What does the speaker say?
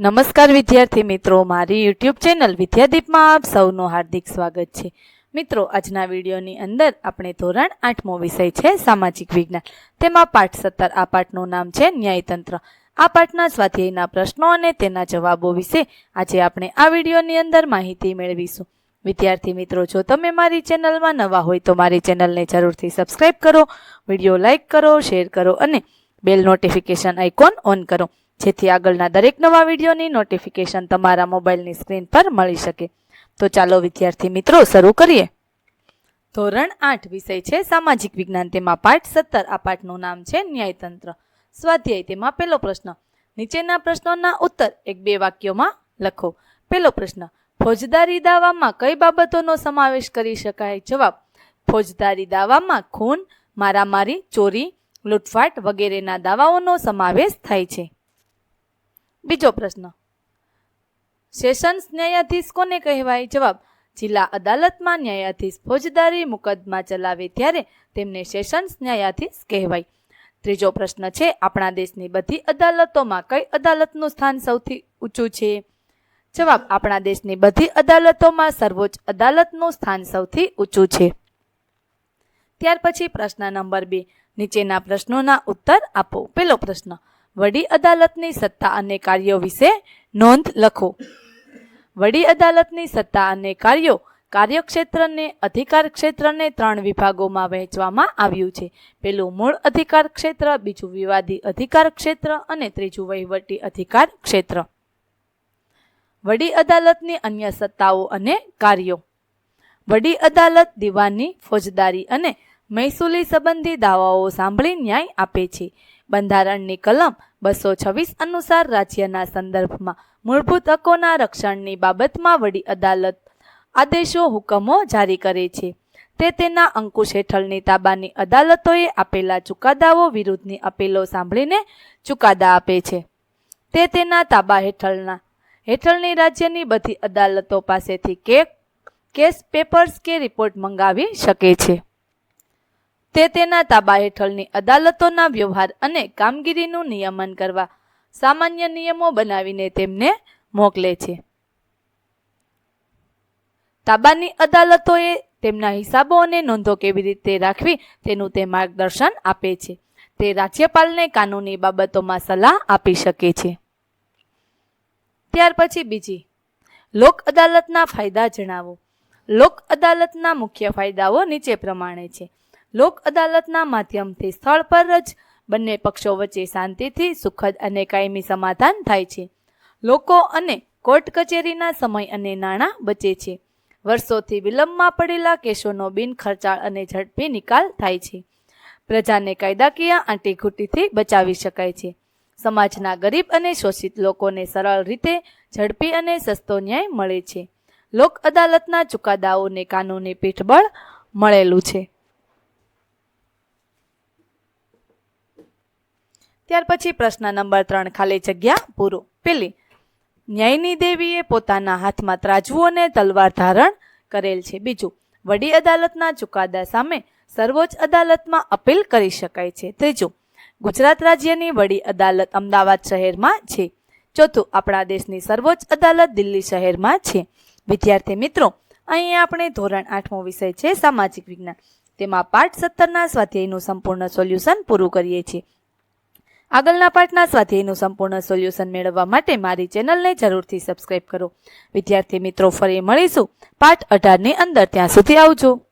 નમસ્કાર વિદ્યાર્થી મિત્રો, મારી યુટ્યુબ ચેનલ વિદ્યાદીપમાં આપ સૌનું હાર્દિક સ્વાગત છે. મિત્રો, આજના વિડીયોની અંદર આપણે ધોરણ આઠમો વિષય છે, સામાજિક વિજ્ઞાન. તેમાં પાઠ સત્તર, આ પાઠનું નામ છે ન્યાયતંત્ર. આ પાઠના સ્વાધ્યાયના પ્રશ્નો અને તેના જવાબો વિશે આજે આપણે આ વિડીયોની અંદર માહિતી મેળવીશું. વિદ્યાર્થી મિત્રો, જો તમે મારી ચેનલમાં નવા હોય તો મારી ચેનલને જરૂરથી સબસ્ક્રાઇબ કરો, વીડિયો લાઇક કરો શેર કરો અને બેલ નોટિફિકેશન આઇકોન ઓન કરો. જેથી આગળના દરેક નવા વિડીયોની નોટિફિકેશન તમારા મોબાઈલની સ્ક્રીન પર મળી શકે. તો ચાલો વિદ્યાર્થી મિત્રો, શરૂ કરીએ. ધોરણ આઠ વિષય છે, સામાજિક વિજ્ઞાન. તેમાં પાઠ સત્તર, આ પાઠનું નામ છે ન્યાયતંત્ર. સ્વાધ્યાય, તેમાં પહેલો પ્રશ્ન. નીચેના પ્રશ્નોના ઉત્તર એક બે વાક્યોમાં લખો. પહેલો પ્રશ્ન. ફોજદારી દાવામાં કઈ બાબતોનો સમાવેશ કરી શકાય? જવાબ. ફોજદારી દાવામાં ખૂન, મારામારી, ચોરી, લૂંટફાટ વગેરેના દાવાઓનો સમાવેશ થાય છે. બીજો પ્રશ્ન. સેશન્સ ન્યાયાધીશ કોને કહેવાય? જવાબ, જિલ્લા અદાલતમાં ન્યાયાધીશ ફોજદારી મુકદ્દમા ચલાવે ત્યારે તેમને સેશન્સ ન્યાયાધીશ કહેવાય. ત્રીજો પ્રશ્ન છે, આપણા દેશની બધી અદાલતોમાં કઈ અદાલતનું સ્થાન સૌથી ઊંચું છે? જવાબ, આપણા દેશની બધી અદાલતોમાં સર્વોચ્ચ અદાલતનું સ્થાન સૌથી ઊંચું છે. ત્યાર પછી પ્રશ્ન નંબર બે, નીચેના પ્રશ્નોના ઉત્તર આપો. પહેલો પ્રશ્ન વડી અદાલતની સત્તા અને કાર્યો વિશે નોંધ લખો. વડી અદાલતની સત્તા અને કાર્યો કાર્યક્ષેત્રને અધિકાર ક્ષેત્રને ત્રણ વિભાગોમાં વહેંચવામાં આવ્યું છે. પેલું મૂળ અધિકાર ક્ષેત્ર બીજું વિવાદી અધિકાર ક્ષેત્ર અને ત્રીજું વહીવટી અધિકાર ક્ષેત્ર વડી અદાલતની અન્ય સત્તાઓ અને કાર્યો. વડી અદાલત દીવાની ફોજદારી અને મહેસૂલી સંબંધી દાવાઓ સાંભળી ન્યાય આપે છે. બંધારણની કલમ બસો છવ્વીસ અનુસાર રાજ્યના સંદર્ભમાં મૂળભૂત હકોના રક્ષણની બાબતમાં વડી અદાલત આદેશો, હુકમો જારી કરે છે. તે તેના અંકુશ હેઠળની તાબાની અદાલતોએ આપેલા ચુકાદાઓ વિરુદ્ધની અપીલો સાંભળીને ચુકાદા આપે છે. તે તેના તાબા હેઠળના, હેઠળની રાજ્યની બધી અદાલતો પાસેથી કે, કેસ પેપર્સ કે રિપોર્ટ મંગાવી શકે છે. તે તેના તાબા હેઠળની અદાલતોના વ્યવહાર અને કામગીરીનું નિયમન કરવા સામાન્ય નિયમો બનાવીને તેમને મોકલે છે. તાબાની અદાલતોએ તેમના હિસાબો અને નોંધો કેવી રીતે રાખવી તેનું તે માર્ગદર્શન આપે છે. તે રાજ્યપાલને કાનૂની બાબતોમાં સલાહ આપી શકે છે. ત્યાર પછી બીજી, લોક અદાલતના ફાયદા જણાવો. લોક અદાલતના મુખ્ય ફાયદાઓ નીચે પ્રમાણે છે. લોક અદાલતના માધ્યમથી સ્થળ પર જ બંને પક્ષો વચ્ચે શાંતિથી, સુખદ અને કાયમી સમાધાન થાય છે. લોકો અને કોર્ટ કચેરીના સમય અને નાણાં બચે છે. વર્ષોથી વિલંબમાં પડેલા કેસોનો બિનખર્ચાળ અને ઝડપી નિકાલ થાય છે. પ્રજાને કાયદાકીય આંટીઘૂંટીથી બચાવી શકાય છે. સમાજના ગરીબ અને શોષિત લોકોને સરળ રીતે ઝડપી અને સસ્તો ન્યાય મળે છે. લોક અદાલતના ચુકાદાઓને કાનૂની પીઠબળ મળેલું છે. ત્યાર પછી પ્રશ્ન નંબર ત્રણ, ખાલી જગ્યા પૂરો. પેલી, ન્યાયની દેવીએ પોતાના હાથમાં ત્રાજવું અને તલવાર ધારણ કરેલ છે. બીજું, વડી અદાલતના ચુકાદા સામે સર્વોચ્ચ અદાલતમાં અપીલ કરી શકાય છે. ત્રીજું, ગુજરાત રાજ્યની વડી અદાલત અમદાવાદ શહેરમાં છે. ચોથું, આપણા દેશની સર્વોચ્ચ અદાલત દિલ્હી શહેરમાં છે. વિદ્યાર્થી મિત્રો, અહીં આપણે ધોરણ આઠમો વિષય છે, સામાજિક વિજ્ઞાન. તેમાં પાઠ સત્તરના સ્વાધ્યાયનું સંપૂર્ણ સોલ્યુશન પૂરું કરીએ છીએ. આગળના પાઠના સ્વાધ્યાયનું સંપૂર્ણ સોલ્યુશન મેળવવા માટે મારી ચેનલને જરૂરથી સબસ્ક્રાઇબ કરો. વિદ્યાર્થી મિત્રો, ફરી મળીશું. પાઠ અઢારની અંદર, ત્યાં સુધી આવજો.